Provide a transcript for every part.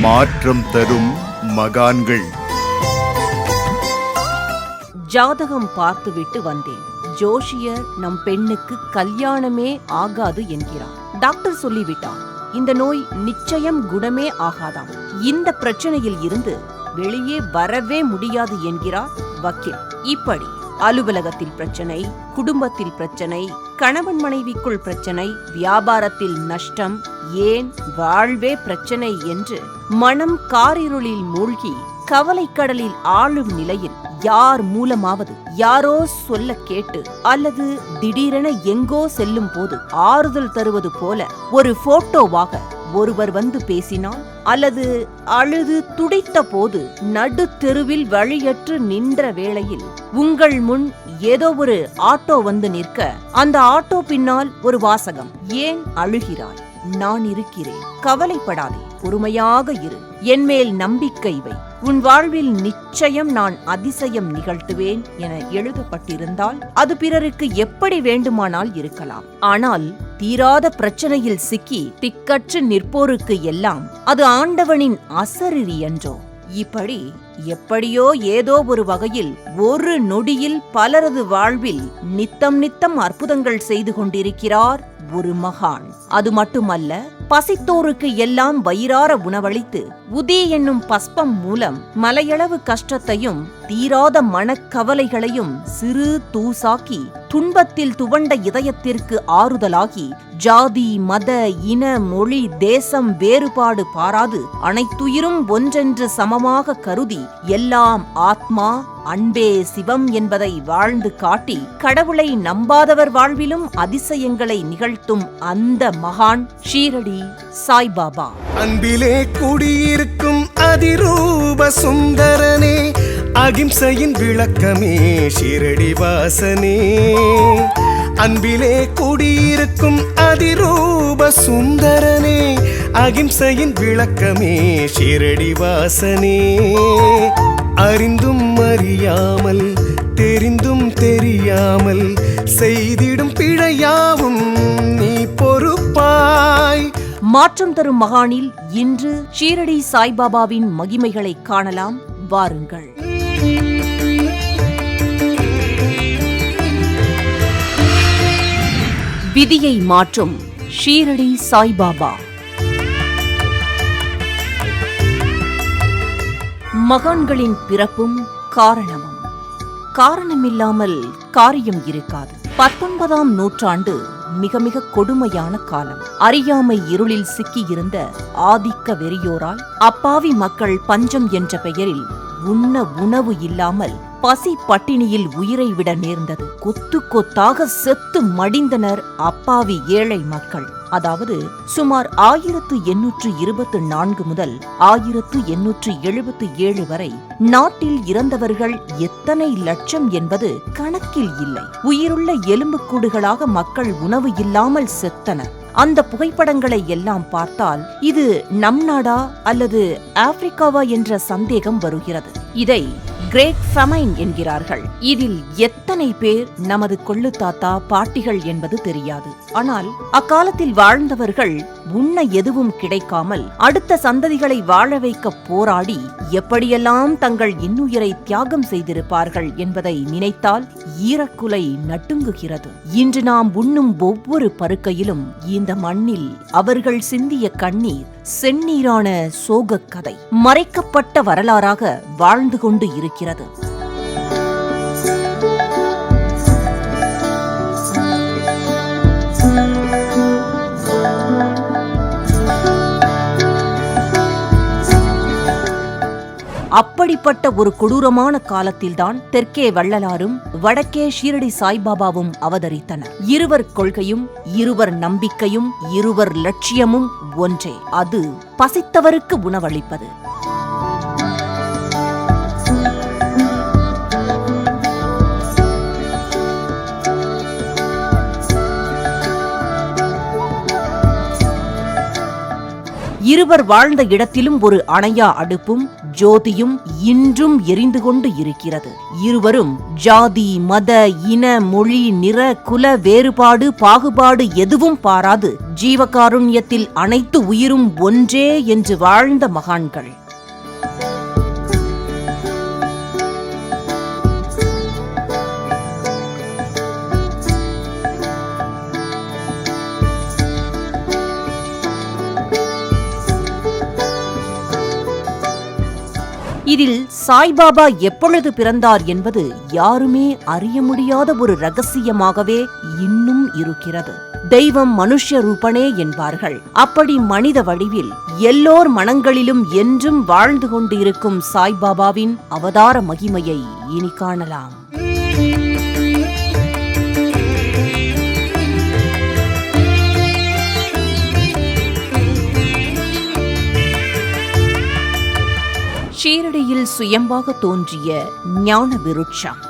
மாற்றம் தரும் மகான்கள். ஜாதகம் பார்த்துவிட்டு வந்தேன். ஜோஷியர் நம் பெண்ணுக்கு கல்யாணமே ஆகாது என்கிறார். டாக்டர் சொல்லிவிட்டார் இந்த நோய் நிச்சயம் குணமே ஆகாதாம். இந்த பிரச்சனையில் இருந்து வெளியே வரவே முடியாது என்கிறார் வக்கீல். இப்படி அலுவலகத்தில் பிரச்சனை குடும்பத்தில் பிரச்சனை கணவன் மனைவிக்குள் பிரச்சனை வியாபாரத்தில் நஷ்டம் ஏன் வாழ்வே பிரச்சனை என்று மனம் காரிருளில் மூழ்கி கவலைக்கடலில் ஆளும் நிலையில் யார் மூலமாவது யாரோ சொல்ல கேட்டு அல்லது திடீரென எங்கோ செல்லும் போது ஆறுதல் தருவது போல ஒரு போட்டோவாக ஒருவர் வந்து பேசினால் அல்லது அழுது துடித்த போது நடு தெருவில் வழியற்று நின்ற வேளையில் உங்கள் முன் ஏதோ ஒரு ஆட்டோ வந்து நிற்க அந்த ஆட்டோ பின்னால் ஒரு வாசகம். ஏன் அழுகிறாய்? நான் இருக்கிறேன். கவலைப்படாதே. பொறுமையாக இரு. என்மேல் நம்பிக்கை வை. உன் வாழ்வில் நிச்சயம் நான் அதிசயம் நிகழ்த்துவேன் என எழுதப்பட்டிருந்தால் அது பிறருக்கு எப்படி வேண்டுமானால் இருக்கலாம். ஆனால் தீராத பிரச்சனையில் சிக்கி திக்கற்று நிற்போருக்கு எல்லாம் அது ஆண்டவனின் அசரிரி என்றோ. இப்படி எப்படியோ ஏதோ ஒரு வகையில் ஒரு நொடியில் பலரது வாழ்வில் நித்தம் நித்தம் அற்புதங்கள் செய்து கொண்டிருக்கிறார் ஒரு மகான். அது மட்டுமல்ல பசித்தோருக்கு எல்லாம் வயிறார உணவளித்து உதி என்னும் பஸ்பம் மூலம் மலையளவு கஷ்டத்தையும் தீராத மனக்கவலைகளையும் சிறு தூசாக்கி துன்பத்தில் துவண்ட இதயத்திற்கு ஆறுதலாகி ஜாதி மத இன மொழி தேசம் வேறுபாடு பாராது அனைத்துயிரும் ஒன்றென்று சமமாக கருதி எல்லாம் ஆத்மா அன்பே சிவம் என்பதை வாழ்ந்து காட்டி கடவுளை நம்பாதவர் வாழ்விலும் அதிசயங்களை நிகழ்த்தும் அந்த மகான் ஷீரடி சாய்பாபா. அன்பிலே குடியிருக்கும் அதிரூப சுந்தரனே அகிம்சையின் விளக்கமே ஷிரடி வாசனே. அன்பிலே குடியிருக்கும் அதிரூப சுந்தரனே அகிம்சையின் விளக்கமே ஷிரடி வாசனே. அறிந்தும் அறியாமல் தெரிந்தும் தெரியாமல் செய்திடும் பிழையாவும் நீ பொறுப்பாய். மாற்றம் தரும் மகானில் இன்று ஷீரடி சாய்பாபாவின் மகிமைகளை காணலாம். வாருங்கள். விதியை மாற்றும் ஷீரடி சாய்பாபா. மகான்களின் பிறப்பும் காரணமும். காரணமில்லாமல் காரியம் இருக்காது. பத்தொன்பதாம் நூற்றாண்டு மிக மிக கொடுமையான காலம். அறியாமை இருளில் சிக்கியிருந்த ஆதிக்க வெறியோரால் அப்பாவி மக்கள் பஞ்சம் என்ற பெயரில் உண்ண உணவு இல்லாமல் பசி பட்டினியில் உயிரை விட நேர்ந்தது. கொத்து கொத்தாக செத்து மடிந்தனர் அப்பாவி ஏழை மக்கள். அதாவது சுமார் ஆயிரத்து எண்ணூற்று இருபத்து நான்கு முதல் ஆயிரத்து எண்ணூற்று எழுபத்து ஏழு வரை நாட்டில் இறந்தவர்கள் எத்தனை லட்சம் என்பது கணக்கில் இல்லை. உயிருள்ள எலும்புக்கூடுகளாக மக்கள் உணவு இல்லாமல் செத்தனர். அந்த புகைப்படங்களை எல்லாம் பார்த்தால் இது நம் நாடா அல்லது ஆப்பிரிக்காவா என்ற சந்தேகம் வருகிறது. இதை கிரேட் ஃபமைன் என்கிறார்கள். இதில் எத்தனை பேர் நமது கொள்ளு தாத்தா பாட்டிகள் என்பது தெரியாது. ஆனால் அக்காலத்தில் வாழ்ந்தவர்கள் உண்ண எதுவும் கிடைக்காமல் அடுத்த சந்ததிகளை வாழ வைக்க போராடி எப்படியெல்லாம் தங்கள் இன்னுயிரை தியாகம் செய்திருப்பார்கள் என்பதை நினைத்தால் ஈரக்குலை நட்டுங்குகிறது. இன்று நாம் உண்ணும் ஒவ்வொரு பருக்கையிலும் இந்த மண்ணில் அவர்கள் சிந்திய கண்ணீர் செந்நீரான சோகக் கதை மறைக்கப்பட்ட வரலாறாக வாழ்ந்து கொண்டு இருக்கிறது. அப்படிப்பட்ட ஒரு கொடூரமான காலத்தில்தான் தெற்கே வள்ளலாரும் வடக்கே ஷீரடி சாய்பாபாவும் அவதரித்தனர். இருவர் கொள்கையும் இருவர் நம்பிக்கையும் இருவர் லட்சியமும் ஒன்றே. அது பசித்தவருக்கு உணவளிப்பது. இருவர் வாழ்ந்த இடத்திலும் ஒரு அணையா அடுப்பும் ஜோதியும் இன்றும் எரிந்து கொண்டு இருக்கிறது. இருவரும் ஜாதி மத இன மொழி நிற குல வேறுபாடு பாகுபாடு எதுவும் பாராது. ஜீவகாருண்யத்தில் அனைத்து உயிரும் ஒன்றே என்று வாழ்ந்த மகான்கள். இதில் சாய்பாபா எப்பொழுது பிறந்தார் என்பது யாருமே அறிய முடியாத ஒரு ரகசியமாகவே இன்னும் இருக்கிறது. தெய்வம் மனுஷ ரூபனே என்பார்கள். அப்படி மனித வடிவில் எல்லோர் மனங்களிலும் என்றும் வாழ்ந்து கொண்டிருக்கும் சாய்பாபாவின் அவதார மகிமையை இனி காணலாம். ஷீரடியில் சுயம்பாக தோன்றிய ஞான விருட்சம்.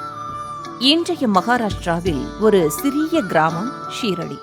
இன்றைய மகாராஷ்டிராவில் ஒரு சிறிய கிராமம் ஷீரடி.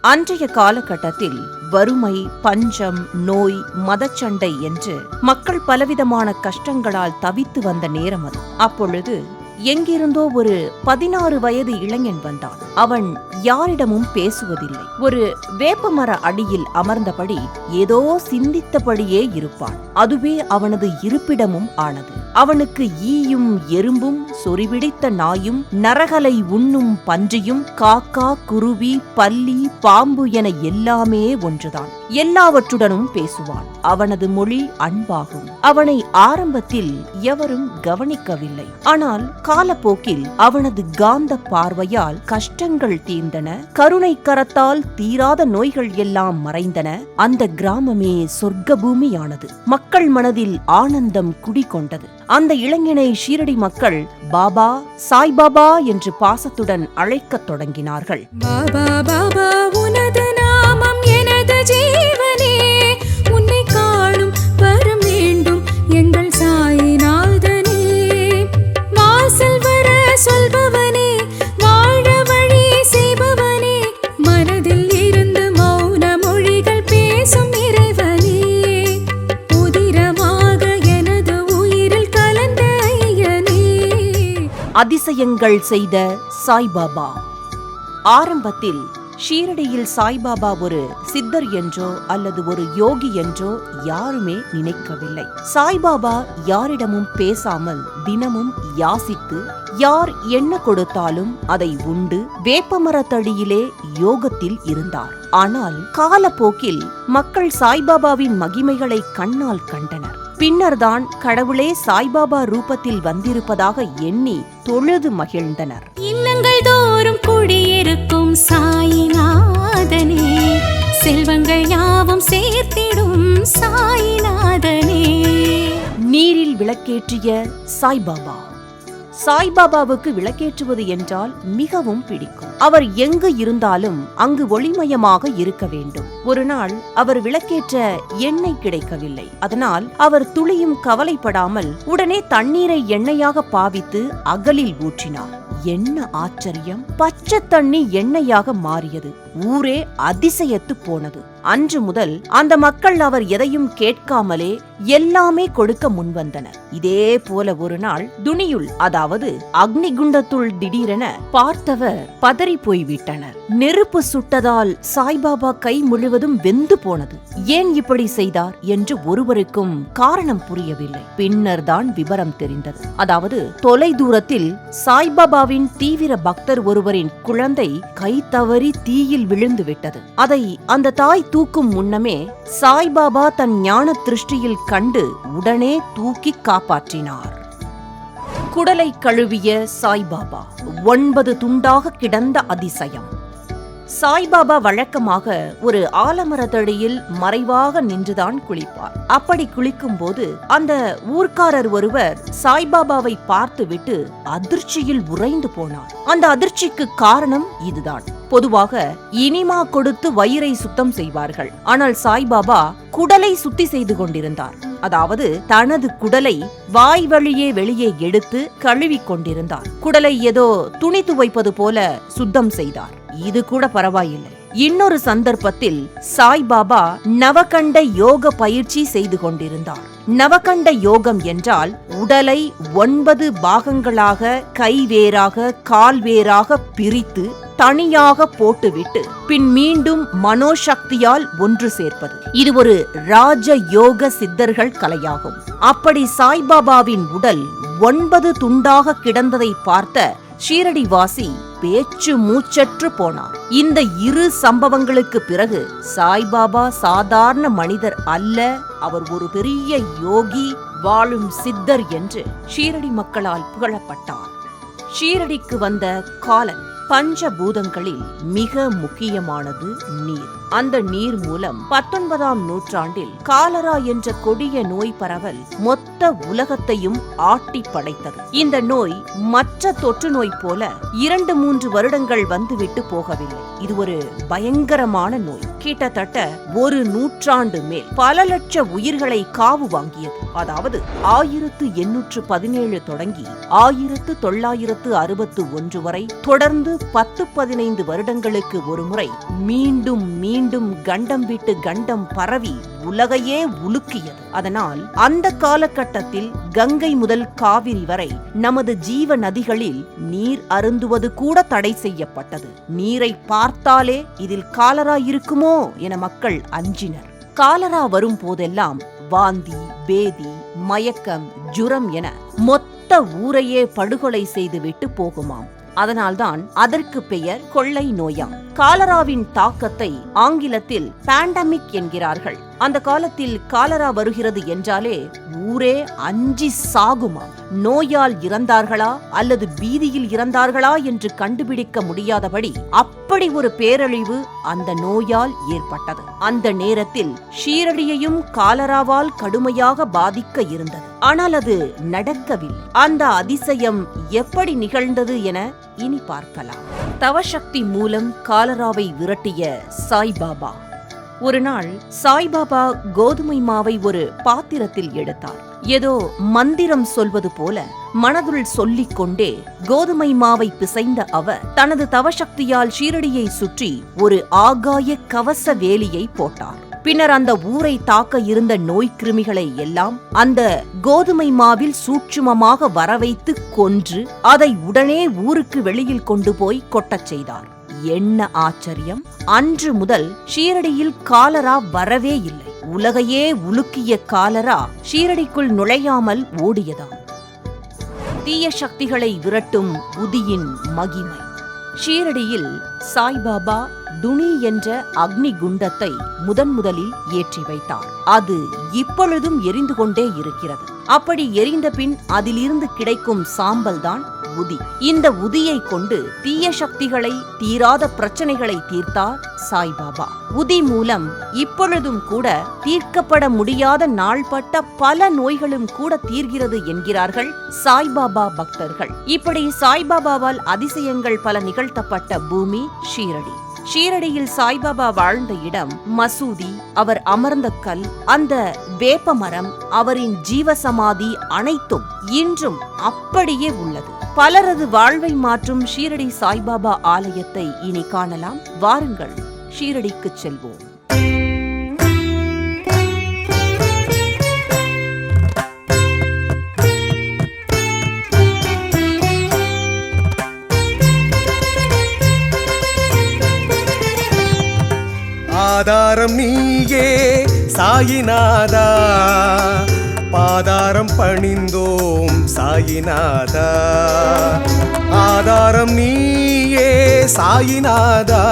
அன்றைய காலகட்டத்தில் வறுமை பஞ்சம் நோய் மதச்சண்டை என்று மக்கள் பலவிதமான கஷ்டங்களால் தவித்து வந்த நேரம் அது. அப்பொழுது எங்கிருந்தோ ஒரு பதினாறு வயது இளைஞன் வந்தான். அவன் யாரிடமும் பேசுவதில்லை. ஒரு வேப்பமர அடியில் அமர்ந்தபடி ஏதோ சிந்தித்தபடியே இருப்பான். அதுவே அவனது இருப்பிடமும் ஆனது. அவனுக்கு ஈயும் எறும்பும் சொறிபிடித்த நாயும் நரகலை உண்ணும் பன்றியும் காக்கா குருவி பல்லி பாம்பு என எல்லாமே ஒன்றுதான். எல்லாவற்றுடனும் பேசுவான். அவனது மொழி அன்பாகும். அவனை ஆரம்பத்தில் எவரும் கவனிக்கவில்லை. ஆனால் காலப்போக்கில் அவனது காந்த பார்வையால் கஷ்டங்கள் தீர்ந்தன. கருணை கரத்தால் தீராத நோய்கள் எல்லாம் மறைந்தன. அந்த கிராமமே சொர்க்க பூமியானது மக்கள் மனதில் ஆனந்தம் குடிகொண்டது. அந்த இளைஞனை ஷீரடி மக்கள் பாபா சாய்பாபா என்று பாசத்துடன் அழைக்கத் தொடங்கினார்கள். பாபா பாபா அதிசயங்கள் செய்த சாய்பாபா. ஆரம்பத்தில் ஷீரடியில் சாய்பாபா ஒரு சித்தர் என்றோ அல்லது ஒரு யோகி என்றோ யாருமே நினைக்கவில்லை. சாய்பாபா யாரிடமும் பேசாமல் தினமும் யாசித்து யார் என்ன கொடுத்தாலும் அதை உண்டு வேப்பமரத்தடியிலே யோகத்தில் இருந்தார். ஆனால் காலப்போக்கில் மக்கள் சாய்பாபாவின் மகிமைகளை கண்ணால் கண்டனர். பின்னர்தான் கடவுளே சாய்பாபா ரூபத்தில் வந்திருப்பதாக எண்ணி தொழுது மகிழ்ந்தனர். இல்லங்கள் தோறும் குடியிருக்கும் சாயிநாதனே செல்வங்கள் யாவும் சேர்த்திடும் சாயிநாதனே. நீரில் விளக்கேற்றிய சாய்பாபா. சாய்பாபாவுக்கு விளக்கேற்றுவது என்றால் மிகவும் பிடிக்கும். அவர் எங்கு இருந்தாலும் அங்கு ஒளிமயமாக இருக்க வேண்டும். ஒரு நாள் அவர் விளக்கேற்ற எண்ணெய் கிடைக்கவில்லை. அதனால் அவர் துளியும் கவலைப்படாமல் உடனே தண்ணீரை எண்ணெயாக பாவித்து அகலில் ஊற்றினார். என்ன ஆச்சரியம்! பச்சை தண்ணி எண்ணெயாக மாறியது. ஊரே அதிசயத்து போனது. அன்று முதல் அந்த மக்கள் அவர் எதையும் கேட்காமலே எல்லாமே கொடுக்க முன்வந்தனர். இதே போல ஒரு நாள் துணியுள் அதாவது அக்னிகுண்டத்துள் திடீரென பார்த்தவர் பதறி போய்விட்டனர். நெருப்பு சுட்டதால் சாய்பாபா கை முழுவதும் முழுவதும் வெந்து போனது. ஏன் இப்படி செய்தார் என்று ஒருவருக்கும் காரணம் புரியவில்லை. பின்னர் தான் விவரம் தெரிந்தது. அதாவது தொலை தூரத்தில் சாய்பாபாவின் தீவிர பக்தர் ஒருவரின் குழந்தை கை தவறி தீயில் விழுந்து விட்டது. அதை அந்த தாய் தூக்கும் முன்னமே சாய்பாபா தன் ஞான திருஷ்டியில் கண்டு உடனே தூக்கி காப்பாற்றினார். குடலை கழுவிய சாய்பாபா ஒன்பது துண்டாக கிடந்த அதிசயம். சாய்பாபா வழக்கமாக ஒரு ஆலமரத்தடியில் மறைவாக நின்றுதான் குளிப்பார். அப்படி குளிக்கும் போது அந்த ஊர்க்காரர் ஒருவர் சாய்பாபாவை பார்த்துவிட்டு அதிர்ச்சியில் உறைந்து போனார். அந்த அதிர்ச்சிக்கு காரணம் இதுதான். பொதுவாக இனிமா கொடுத்து வயிறை சுத்தம் செய்வார்கள். ஆனால் சாய்பாபா குடலை சுத்தி செய்து கொண்டிருந்தார். அதாவது தனது குடலை வாய் வழியே வெளியே எடுத்து கழுவிக் கொண்டிருந்தார். குடலை ஏதோ துணி துவைப்பது போல சுத்தம் செய்தார். இது கூட பரவாயில்லை. இன்னொரு சந்தர்ப்பத்தில் சாய்பாபா நவகண்ட யோக பயிற்சி செய்து கொண்டிருந்தார். நவகண்ட யோகம் என்றால் உடலை ஒன்பது பாகங்களாக கைவேராக கால்வேராக பிரித்து தனியாக போட்டுவிட்டு பின் மீண்டும் மனோசக்தியால் ஒன்று சேர்ப்பது. இது ஒரு ராஜ யோக சித்தர்கள் கலையாகும். அப்படி சாய்பாபாவின் உடல் ஒன்பது துண்டாக கிடந்ததை பார்த்த ஷீரடிவாசி பேச்சு மூச்சற்று போனார் இந்த இரு சம்பவங்களுக்கு பிறகு சாய்பாபா சாதாரண மனிதர் அல்ல அவர் ஒரு பெரிய யோகி வாழும் சித்தர் என்று ஷீரடி மக்களால் புகழப்பட்டார். ஷீரடிக்கு வந்த காலன் பஞ்சபூதங்களில் மிக முக்கியமானது நீர். அந்த நீர் மூலம் பத்தொன்பதாம் நூற்றாண்டில் காலரா என்ற கொடிய நோய் பரவல் மொத்த உலகத்தையும் ஆட்டி படைத்தது. இந்த நோய் மற்ற தொற்று நோய் போல இரண்டு மூன்று வருடங்கள் வந்துவிட்டு போகவில்லை. இது ஒரு பயங்கரமான நோய். கிட்டத்தட்ட ஒரு நூற்றாண்டு மேல் பல லட்ச உயிர்களை காவு வாங்கியது. அதாவது ஆயிரத்து எண்ணூற்று பதினேழு தொடங்கி ஆயிரத்து தொள்ளாயிரத்து அறுபத்து ஒன்று வரை தொடர்ந்து பத்து பதினைந்து வருடங்களுக்கு ஒருமுறை மீண்டும் மீண்டும் கண்டம் விட்டு கண்டம் பரவி உலகையே உலுக்கியது. அதனால் அந்த காலகட்டத்தில் கங்கை முதல் காவிரி வரை நமது ஜீவ நதிகளில் நீர் அருந்துவது கூட தடை செய்யப்பட்டது. நீரை பார்த்தாலே இதில் காலரா இருக்குமோ என மக்கள் அஞ்சினர். காலரா வரும் போதெல்லாம் வாந்தி பேதி மயக்கம் ஜுரம் என மொத்த ஊரையே படுகொலை செய்துவிட்டு போகுமாம். அதனால்தான் அதற்கு பெயர் கொள்ளை நோயாம். காலராவின் தாக்கத்தை ஆங்கிலத்தில் பேண்டமிக் என்கிறார்கள். அந்த காலத்தில் காலரா வருகிறது என்றாலே ஊரே அஞ்சி சாகுமாம் நோயால் இறந்தார்களா? அல்லது பீதியில் இறந்தார்களா? என்று கண்டுபிடிக்க முடியாதபடி அப்படி ஒரு பேரழிவு அந்த நோயால் ஏற்பட்டது. அந்த நேரத்தில் ஷீரடியையும் காலராவால் கடுமையாக பாதிக்க இருந்தது. ஆனால் அது நடக்கவில்லை. அந்த அதிசயம் எப்படி நிகழ்ந்தது என இனி பார்க்கலாம். தவசக்தி மூலம் கால காலராவை விரட்டிய சாய்பாபா ஒரு நாள் சாய்பாபா கோதுமை மாவை ஒரு பாத்திரத்தில் எடுத்தார். ஏதோ மந்திரம் சொல்வது போல மனதுள் சொல்லிக் கொண்டே கோதுமை மாவை பிசைந்த அவர் தனது தவசக்தியால் ஷீரடியை சுற்றி ஒரு ஆகாய கவச வேலியை போட்டார். பின்னர் அந்த ஊரை தாக்க இருந்த நோய் கிருமிகளை எல்லாம் அந்த கோதுமை மாவில் சூட்சுமமாக வரவைத்து கொன்று அதை உடனே ஊருக்கு வெளியில் கொண்டு போய் கொட்டச் செய்தார். என்ன ஆச்சரியம்? அன்று முதல் ஷீரடியில் காலரா வரவே இல்லை. உலகையே உலுக்கிய காலரா ஷீரடிக்குள் நுழையாமல் ஓடியதாம். தீய சக்திகளை விரட்டும் உதியின் மகிமை. ஷீரடியில் சாய்பாபா துணி என்ற அக்னி குண்டத்தை முதன் முதலில் ஏற்றி வைத்தார். அது இப்பொழுதும் எரிந்து கொண்டே இருக்கிறது. அப்படி எரிந்த பின் அதிலிருந்து கிடைக்கும் சாம்பல் தான் உதி. இந்த உதியை கொண்டு தீய சக்திகளை தீராத பிரச்சனைகளை தீர்த்தார் சாய்பாபா. உதி மூலம் இப்பொழுதும் கூட தீர்க்கப்பட முடியாத நாள்பட்ட பல நோய்களும் கூட தீர்கிறது என்கிறார்கள் சாய்பாபா பக்தர்கள். இப்படி சாய்பாபாவால் அதிசயங்கள் பல நிகழ்த்தப்பட்ட பூமி ஷீரடி. ஷீரடியில் சாய்பாபா வாழ்ந்த இடம் மசூதி அவர் அமர்ந்த கல் அந்த வேப்ப மரம் அவரின் ஜீவசமாதி அனைத்தும் இன்றும் அப்படியே உள்ளது. பலரது வாழ்வை மாற்றும் ஷீரடி சாய்பாபா ஆலயத்தை இனி காணலாம். வாருங்கள் ஷீரடிக்கு செல்வோம். ஆதாரம் நீயே சாயிநாதா. பாதாரம் பணிந்தோம் சாயிநாதா. ஆதாரம் நீயே சாயிநாதா.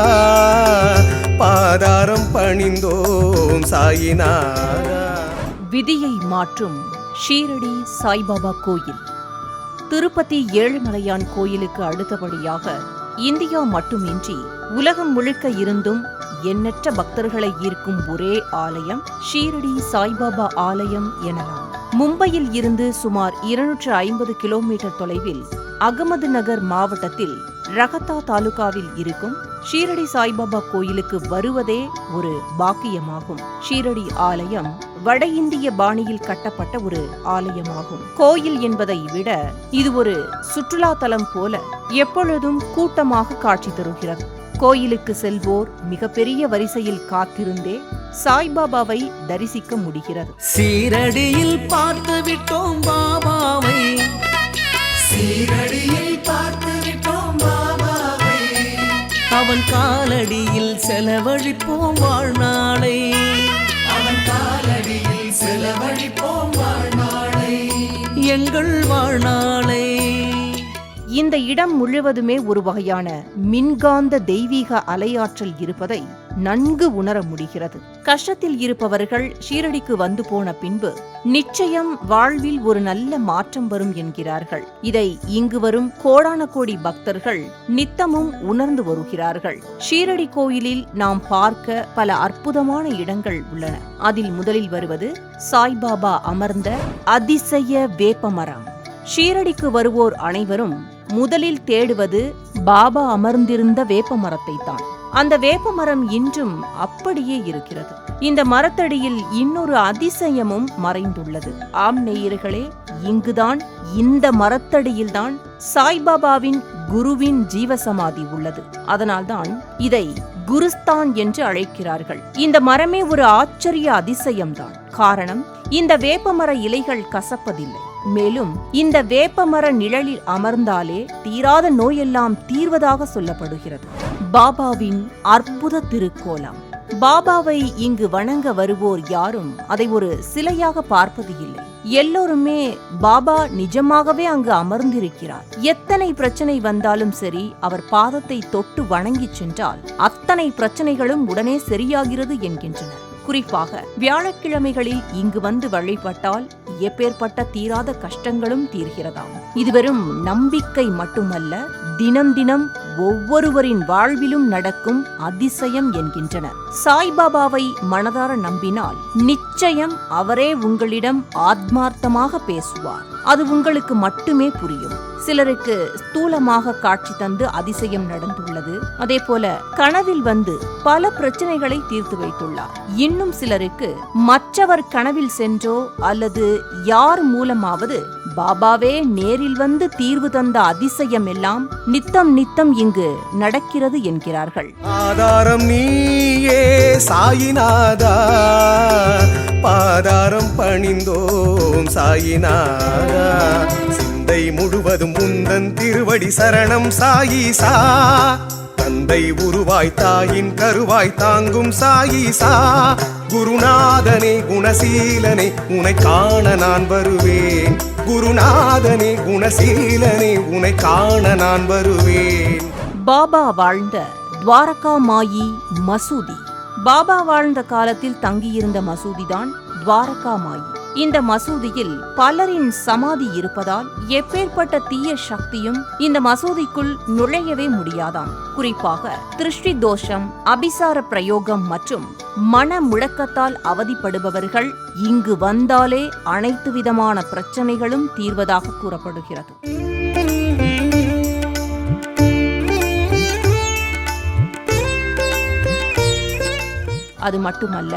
பாதாரம் பணிந்தோம் சாயிநாதா. விதியை மாற்றும் ஷீரடி சாய்பாபா கோயில். திருப்பதி ஏழுமலையான் கோயிலுக்கு அடுத்தபடியாக இந்தியா மட்டுமின்றி உலகம் முழுக்க இருந்தும் எண்ணற்ற பக்தர்களை ஈர்க்கும் ஒரே ஆலயம் ஷீரடி சாய்பாபா ஆலயம் எனலாம். மும்பையில் இருந்து சுமார் இருநூற்று ஐம்பது கிலோமீட்டர் தொலைவில் அகமது நகர் மாவட்டத்தில் ரகத்தா தாலுகாவில் இருக்கும் ஷீரடி சாய்பாபா கோயிலுக்கு வருவதே ஒரு பாக்கியமாகும். ஷீரடி ஆலயம் வட இந்திய பாணியில் கட்டப்பட்ட ஒரு ஆலயமாகும். கோயில் என்பதை விட இது ஒரு சுற்றுலா தலம் போல எப்பொழுதும் கூட்டமாக காட்சி தருகிறது. கோயிலுக்கு செல்வோர் மிகப்பெரிய வரிசையில் காத்திருந்தே சாய்பாபாவை தரிசிக்க முடிகிறது. சீரடியில் பார்த்து விட்டோம் பாபாவை. சீரடியில் பார்த்து விட்டோம் பாபாவை. அவன் காலடியில் செலவழிப்போம் வாழ்நாளை. அவன் காலடியில் செலவழிப்போம் வாழ்நாளை. எங்கள் வாழ்நாளை. இந்த இடம் முழுவதுமே ஒரு வகையான மின்காந்த தெய்வீக அலையாற்றல் இருப்பதை நன்கு உணர முடிகிறது. கஷ்டத்தில் இருப்பவர்கள் ஷீரடிக்கு வந்து போன பின்பு நிச்சயம் வாழ்வில் ஒரு நல்ல மாற்றம் வரும் என்கிறார்கள். இதை இங்கு வரும் கோடான கோடி பக்தர்கள் நித்தமும் உணர்ந்து வருகிறார்கள். ஷீரடி கோயிலில் நாம் பார்க்க பல அற்புதமான இடங்கள் உள்ளன. அதில் முதலில் வருவது சாய்பாபா அமர்ந்த அதிசய வேப்பமரம். ஷீரடிக்கு வருவோர் அனைவரும் முதலில் தேடுவது பாபா அமர்ந்திருந்த வேப்ப மரத்தை தான் அந்த வேப்ப மரம் இன்றும் அப்படியே இருக்கிறது. இந்த மரத்தடியில் இன்னொரு அதிசயமும் மறைந்துள்ளது. ஆம் நேயர்களே இங்குதான் இந்த மரத்தடியில்தான் சாய்பாபாவின் குருவின் ஜீவசமாதி உள்ளது. அதனால்தான் இதை குருஸ்தான் என்று அழைக்கிறார்கள். இந்த மரமே ஒரு ஆச்சரிய அதிசயம்தான். காரணம் இந்த வேப்பமர இலைகள் கசப்பதில்லை. மேலும் இந்த வேப்பமர நிழலில் அமர்ந்தாலே தீராத நோயெல்லாம் தீர்வதாக சொல்லப்படுகிறது. பாபாவின் அற்புத திருக்கோலம். பாபாவை இங்கு வணங்க வருவோர் யாரும் அதை ஒரு சிலையாக பார்ப்பது இல்லை. எல்லோருமே பாபா நிஜமாகவே அங்கு அமர்ந்திருக்கிறார். எத்தனை பிரச்சனை வந்தாலும் சரி அவர் பாதத்தை தொட்டு வணங்கிச் சென்றால் அத்தனை பிரச்சனைகளும் உடனே சரியாகிறது என்கின்றனர். குறிப்பாக வியாழக்கிழமைகளில் இங்கு வந்து வழிபட்டால் எப்பேற்பட்ட தீராத கஷ்டங்களும் தீர்கிறதாம். இது வெறும் நம்பிக்கை மட்டுமல்ல தினம் தினம் ஒவ்வொருவரின் வாழ்விலும் நடக்கும் அதிசயம் என்கின்றனர் சாய்பாபாவை மனதார நம்பினால் நிச்சயம் அவரே உங்களிடம் ஆத்மார்த்தமாக பேசுவார். அது உங்களுக்கு மட்டுமே புரியும். சிலருக்கு ஸ்தூலமாக காட்சி தந்து அதிசயம் நடந்துள்ளது. அதே போல கனவில் வந்து பல பிரச்சனைகளை தீர்த்து வைத்துள்ளார். இன்னும் சிலருக்கு மற்றவர் கனவில் சென்றோ அல்லது யார் மூலமாவது பாபாவே நேரில் வந்து தீர்வு தந்த அதிசயம் எல்லாம் நித்தம் நித்தம் இங்கு நடக்கிறது என்கிறார்கள். ஆதாரம் நீயே சாயிநாதா. பாதாரம் பணிந்தோம் சாயிநாதா. சிந்தை முழுவதும் முந்தன் திருவடி சரணம் சாயிசா தந்தை உருவாய் தாயின் கருவாய் தாங்கும் சாயிசா குருநாதனே குணசீலனே உனை காண நான் வருவேன். குருநாதனே குணசீலனே உனை காண நான் வருவேன். பாபா வாழ்ந்த துவாரகா மாயி மசூதி. பாபா வாழ்ந்த காலத்தில் தங்கியிருந்த மசூதிதான் துவாரகா மாயி இந்த மசூதியில் பலரின் சமாதி இருப்பதால் எப்பேற்பட்ட தீய சக்தியும் இந்த மசூதிக்குள் நுழையவே முடியாதாம். குறிப்பாக திருஷ்டி தோஷம் அபிசார பிரயோகம் மற்றும் மன முழக்கத்தால் அவதிப்படுபவர்கள் இங்கு வந்தாலே அனைத்து விதமான பிரச்சனைகளும் தீர்வதாக கூறப்படுகிறது. அது மட்டுமல்ல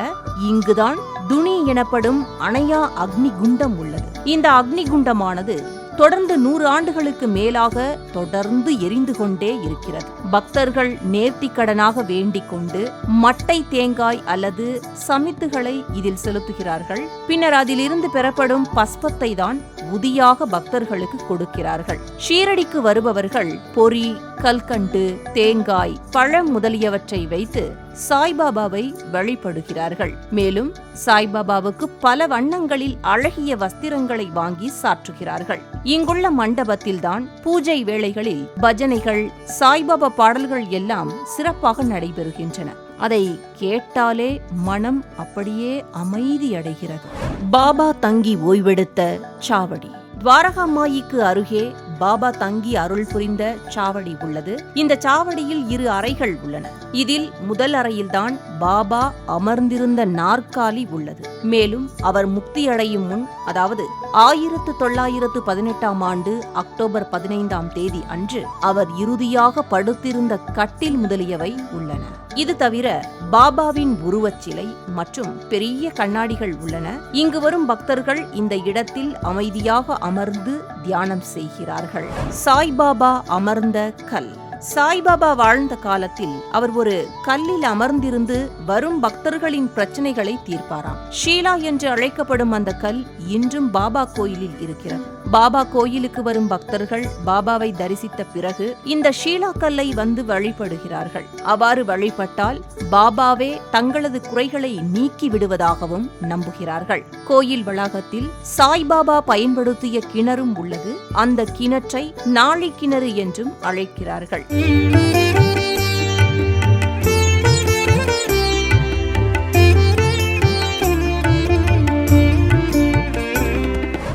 இங்குதான் துணி எனப்படும் அணையா அக்னி குண்டம் உள்ளது. இந்த அக்னி குண்டமானது தொடர்ந்து நூறு ஆண்டுகளுக்கு மேலாக தொடர்ந்து எரிந்து கொண்டே இருக்கிறது. பக்தர்கள் நேர்த்திக்கடனாக வேண்டிக் கொண்டு மட்டை தேங்காய் அல்லது சமித்துகளை இதில் செலுத்துகிறார்கள். பின்னர் அதிலிருந்து பெறப்படும் பஸ்பத்தை தான் உதியாக பக்தர்களுக்கு கொடுக்கிறார்கள். ஷீரடிக்கு வருபவர்கள் பொறி கல்கண்டு தேங்காய் பழம் முதலியவற்றை வைத்து சாய்பாபாவை வழிபடுகிறார்கள். மேலும் சாய்பாபாவுக்கு பல வண்ணங்களில் அழகிய வஸ்திரங்களை வாங்கி சாற்றுகிறார்கள். இங்குள்ள மண்டபத்தில்தான் பூஜை வேளைகளில் பஜனைகள் சாய்பாபா பாடல்கள் எல்லாம் சிறப்பாக நடைபெறுகின்றன. அதை கேட்டாலே மனம் அப்படியே அமைதியடைகிறது. பாபா தங்கி ஓய்வெடுத்த சாவடி. துவாரகாமாயிக்கு அருகே பாபா தங்கி அருள் புரிந்த சாவடி உள்ளது. இந்த சாவடியில் இரு அறைகள் உள்ளன. இதில் முதல் அறையில்தான் பாபா அமர்ந்திருந்த நாற்காலி உள்ளது. மேலும் அவர் முக்தியடையும் முன் அதாவது ஆயிரத்து தொள்ளாயிரத்து பதினெட்டாம் ஆண்டு அக்டோபர் பதினைந்தாம் தேதி அன்று அவர் இறுதியாக படுத்திருந்த கட்டில் முதலியவை உள்ளன. இது தவிர பாபாவின் உருவச்சிலை மற்றும் பெரிய கண்ணாடிகள் உள்ளன. இங்கு வரும் பக்தர்கள் இந்த இடத்தில் அமைதியாக அமர்ந்து தியானம் செய்கிறார்கள். சாய்பாபா அமர்ந்த கல். சாய்பாபா வாழ்ந்த காலத்தில் அவர் ஒரு கல்லில் அமர்ந்திருந்து வரும் பக்தர்களின் பிரச்சனைகளை தீர்ப்பாராம். ஷீலா என்று அழைக்கப்படும் அந்த கல் இன்றும் பாபா கோயிலில் இருக்கிறது. பாபா கோயிலுக்கு வரும் பக்தர்கள் பாபாவை தரிசித்த பிறகு இந்த ஷீலாக்கல்லை வந்து வழிபடுகிறார்கள். அவ்வாறு வழிபட்டால் பாபாவே தங்களது குறைகளை நீக்கி விடுவதாகவும் நம்புகிறார்கள். கோயில் வளாகத்தில் சாய்பாபா பயன்படுத்திய கிணறும் உள்ளது. அந்த கிணற்றை நாழி கிணறு என்றும் அழைக்கிறார்கள்.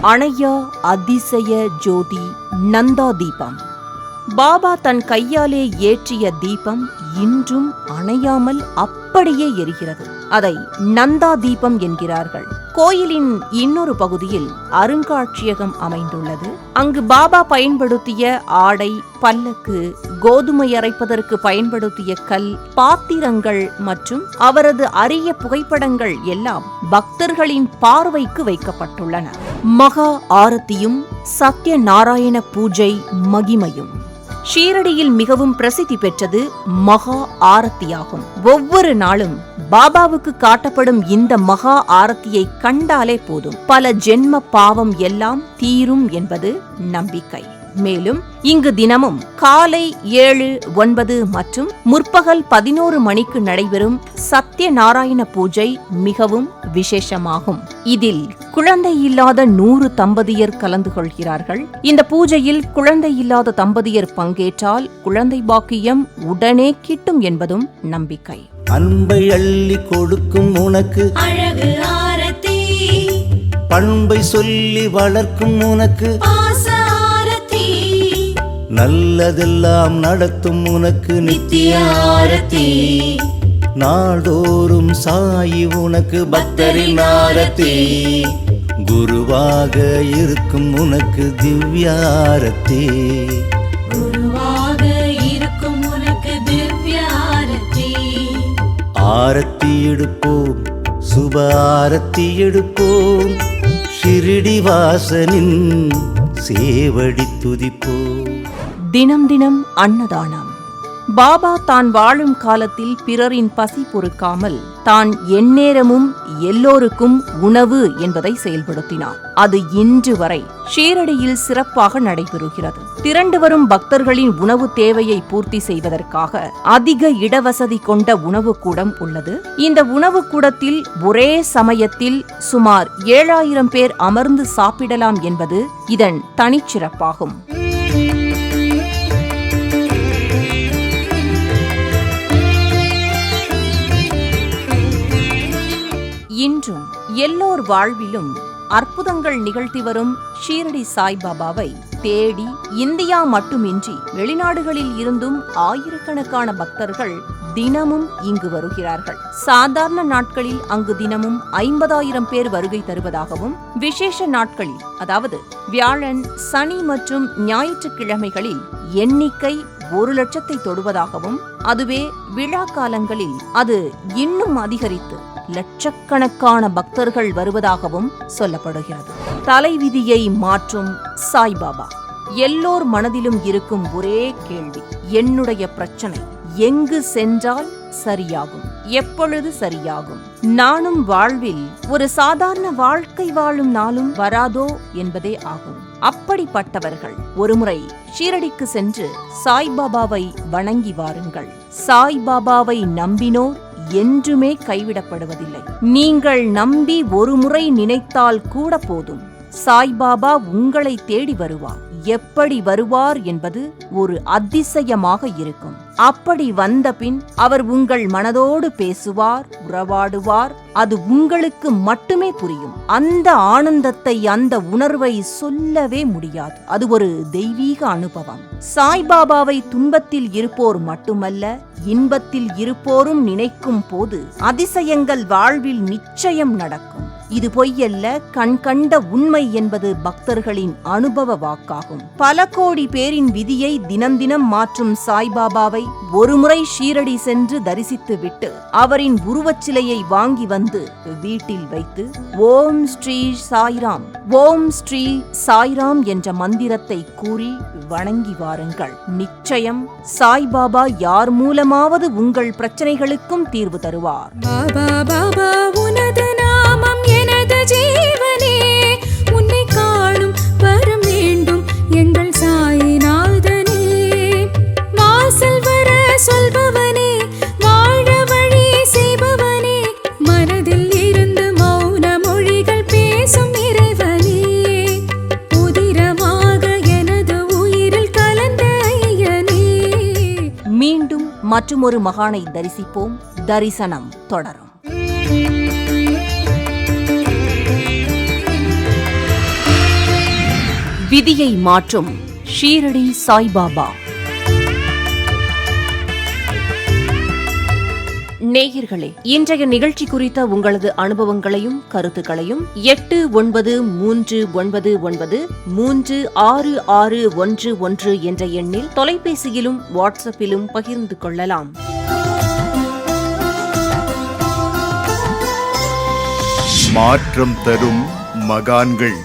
அணையா அதிசய ஜோதி நந்தா தீபம். பாபா தன் கையாலே ஏற்றிய தீபம் இன்றும் அணையாமல் அப்படியே எரிகிறது. அதை நந்தா தீபம் என்கிறார்கள். கோயிலின் இன்னொரு பகுதியில் அருங்காட்சியகம் அமைந்துள்ளது. அங்கு பாபா பயன்படுத்திய ஆடை பல்லக்கு கோதுமை அரைப்பதற்கு பயன்படுத்திய கல் பாத்திரங்கள் மற்றும் அவரது அரிய புகைப்படங்கள் எல்லாம் பக்தர்களின் பார்வைக்கு வைக்கப்பட்டுள்ளன. மகா ஆரத்தியும் சத்யநாராயண பூஜை மகிமையும். ஷீரடியில் மிகவும் பிரசித்தி பெற்றது மகா ஆரத்தியாகும். ஒவ்வொரு நாளும் பாபாவுக்கு காட்டப்படும் இந்த மகா ஆரத்தியை கண்டாலே போதும். பல ஜென்ம பாவம் எல்லாம் தீரும் என்பது நம்பிக்கை. மேலும் இங்கு தினமும் காலை ஏழு ஒன்பது மற்றும் முற்பகல் பதினோரு மணிக்கு நடைபெறும் சத்யநாராயண பூஜை மிகவும் விசேஷமாகும். இதில் குழந்தை இல்லாத நூறு தம்பதியர் கலந்து கொள்கிறார்கள். இந்த பூஜையில் குழந்தை இல்லாத தம்பதியர் பங்கேற்றால் குழந்தை பாக்கியம் உடனே கிட்டும் என்பதும் நம்பிக்கை. அன்பை அள்ளி கொடுக்கும் உனக்கு அழகு ஆரத்தி. பண்பை சொல்லி வளர்க்கும் உனக்கு நல்லதெல்லாம் நடத்தும் உனக்கு நித்திய ஆரத்தி நாள்தோறும் சாயி உனக்கு பக்தரின் ஆரத்தி குருவாக இருக்கும் உனக்கு திவ்யாரத்தி. குருவாக இருக்கும் உனக்கு திவ்ய ஆரத்தி ஆரத்தி எடுப்போம் சுப ஆரத்தி எடுப்போம். ஷிரிடி வாசனின் சேவடி துதிப்போம். தினம் தினம் அன்னதானம். பாபா தான் வாழும் காலத்தில் பிறரின் பசி பொறுக்காமல் தான் எந்நேரமும் எல்லோருக்கும் உணவு என்பதை செயல்படுத்தினார். அது இன்று வரை ஷீரடியில் சிறப்பாக நடைபெறுகிறது. திரண்டு வரும் பக்தர்களின் உணவு தேவையை பூர்த்தி செய்வதற்காக அதிக இடவசதி கொண்ட உணவு கூடம் உள்ளது. இந்த உணவு கூடத்தில் ஒரே சமயத்தில் சுமார் ஏழாயிரம் பேர் அமர்ந்து சாப்பிடலாம் என்பது இதன் தனிச்சிறப்பாகும். இன்றும் எல்லோர் வாழ்விலும் அற்புதங்கள் நிகழ்த்தி வரும் ஷீரடி சாய்பாபாவை தேடி இந்தியா மட்டுமின்றி வெளிநாடுகளில் இருந்தும் ஆயிரக்கணக்கான பக்தர்கள் தினமும் இங்கு வருகிறார்கள். சாதாரண நாட்களில் அங்கு தினமும் ஐம்பதாயிரம் பேர் வருகை தருவதாகவும் விசேஷ நாட்களில் அதாவது வியாழன் சனி மற்றும் ஞாயிற்றுக்கிழமைகளில் எண்ணிக்கை ஒரு லட்சத்தை தொடுவதாகவும் அதுவே விழா காலங்களில் அது இன்னும் அதிகரித்து லட்சக்கணக்கான பக்தர்கள் வருவதாகவும் சொல்லப்படுகிறது. தலைவிதியை மாற்றும் சாய்பாபா. எல்லோர் மனதிலும் இருக்கும் ஒரே கேள்வி என்னுடைய பிரச்சனை எங்கு சென்றால் சரியாகும் எப்பொழுது சரியாகும்? நானும் வாழ்வில் ஒரு சாதாரண வாழ்க்கை வாழும் நாளும் வராதோ என்பதே ஆகும். அப்படிப்பட்டவர்கள் ஒருமுறை ஷீரடிக்கு சென்று சாய்பாபாவை வணங்கி வாருங்கள். சாய்பாபாவை நம்பினோர் என்றுமே கைவிடப்படுவதில்லை. நீங்கள் நம்பி ஒரு முறை நினைத்தால் கூட போதும். சாய்பாபா உங்களை தேடி வருவார். எப்படி வருவார் என்பது ஒரு அதிசயமாக இருக்கும். அப்படி வந்தபின் அவர் உங்கள் மனதோடு பேசுவார் உறவாடுவார். அது உங்களுக்கு மட்டுமே புரியும். அந்த ஆனந்தத்தை அந்த உணர்வை சொல்லவே முடியாது. அது ஒரு தெய்வீக அனுபவம். சாய்பாபாவை துன்பத்தில் இருப்போர் மட்டுமல்ல இன்பத்தில் இருப்போரும் நினைக்கும் போது அதிசயங்கள் வாழ்வில் நிச்சயம் நடக்கும். இது பொய்யல்ல கண் கண்ட உண்மை என்பது பக்தர்களின் அனுபவ வாக்காகும். பல கோடி பேரின் விதியை தினம் தினம் மாற்றும் சாய்பாபாவை ஒருமுறை ஷீரடி சென்று தரிசித்து விட்டு அவரின் உருவச்சிலையை வாங்கி வந்து வீட்டில் வைத்து ஓம் ஸ்ரீ சாய்ராம் ஓம் ஸ்ரீ சாய்ராம் என்ற மந்திரத்தை கூறி வணங்கி வாருங்கள். நிச்சயம் சாய்பாபா யார் மூலமாவது உங்கள் பிரச்சனைகளுக்கும் தீர்வு தருவார். மீண்டும் மற்றுமொரு மகானை தரிசிப்போம். தரிசனம் தொடரும். விதியை மாற்றும் ஷீரடி சாய்பாபா. நேயர்களே இன்றைய நிகழ்ச்சி குறித்த உங்களது அனுபவங்களையும் கருத்துக்களையும் எட்டு ஒன்பது மூன்று ஒன்பது ஒன்பது மூன்று ஆறு ஆறு ஒன்று ஒன்று என்ற எண்ணில் தொலைபேசியிலும் வாட்ஸ்அப்பிலும் பகிர்ந்து கொள்ளலாம். மாற்றம் தரும் மகான்கள்.